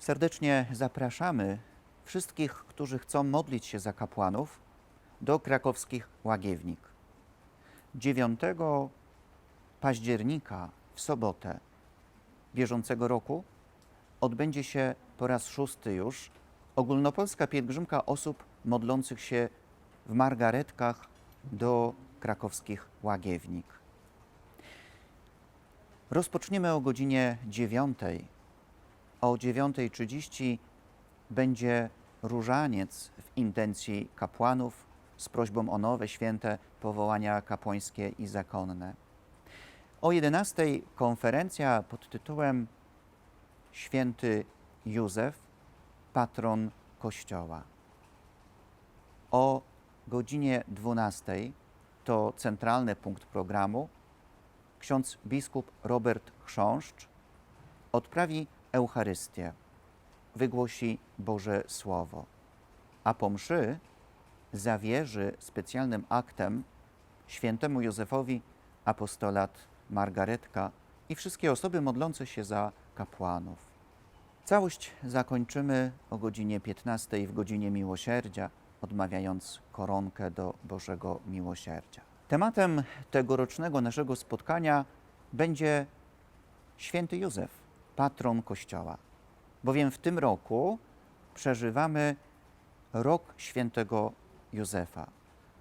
Serdecznie zapraszamy wszystkich, którzy chcą modlić się za kapłanów, do krakowskich Łagiewnik. 9 października w sobotę bieżącego roku odbędzie się po raz szósty już ogólnopolska pielgrzymka osób modlących się w margaretkach do krakowskich Łagiewnik. Rozpoczniemy o godzinie 9. O 9.30 będzie różaniec w intencji kapłanów z prośbą o nowe święte powołania kapłańskie i zakonne. O 11 konferencja pod tytułem Święty Józef, patron Kościoła. O godzinie 12 to centralny punkt programu. Ksiądz biskup Robert Chrząszcz odprawi Eucharystię, wygłosi Boże Słowo, a po mszy zawierzy specjalnym aktem świętemu Józefowi apostolat Margaretka i wszystkie osoby modlące się za kapłanów. Całość zakończymy o godzinie 15 w godzinie miłosierdzia, odmawiając koronkę do Bożego Miłosierdzia. Tematem tegorocznego naszego spotkania będzie święty Józef, patron Kościoła. Bowiem w tym roku przeżywamy rok świętego Józefa.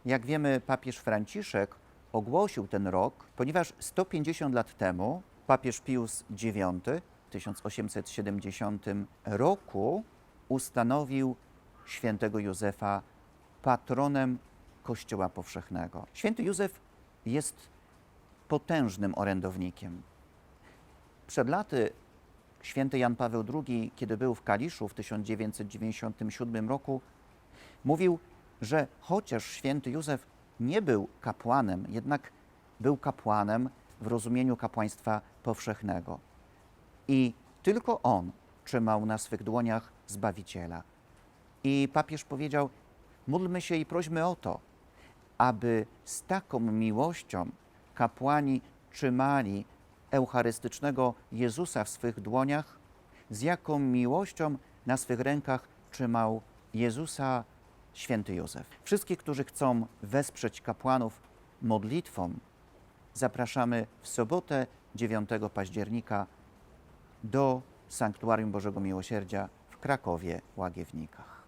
Jak wiemy, papież Franciszek ogłosił ten rok, ponieważ 150 lat temu papież Pius IX w 1870 roku ustanowił świętego Józefa patronem Kościoła Powszechnego. Święty Józef jest potężnym orędownikiem. Przed laty święty Jan Paweł II, kiedy był w Kaliszu w 1997 roku, mówił, że chociaż święty Józef nie był kapłanem, jednak był kapłanem w rozumieniu kapłaństwa powszechnego. I tylko on trzymał na swych dłoniach Zbawiciela. I papież powiedział: módlmy się i prośmy o to, aby z taką miłością kapłani trzymali eucharystycznego Jezusa w swych dłoniach, z jaką miłością na swych rękach trzymał Jezusa święty Józef. Wszystkich, którzy chcą wesprzeć kapłanów modlitwą, zapraszamy w sobotę 9 października do Sanktuarium Bożego Miłosierdzia w Krakowie Łagiewnikach.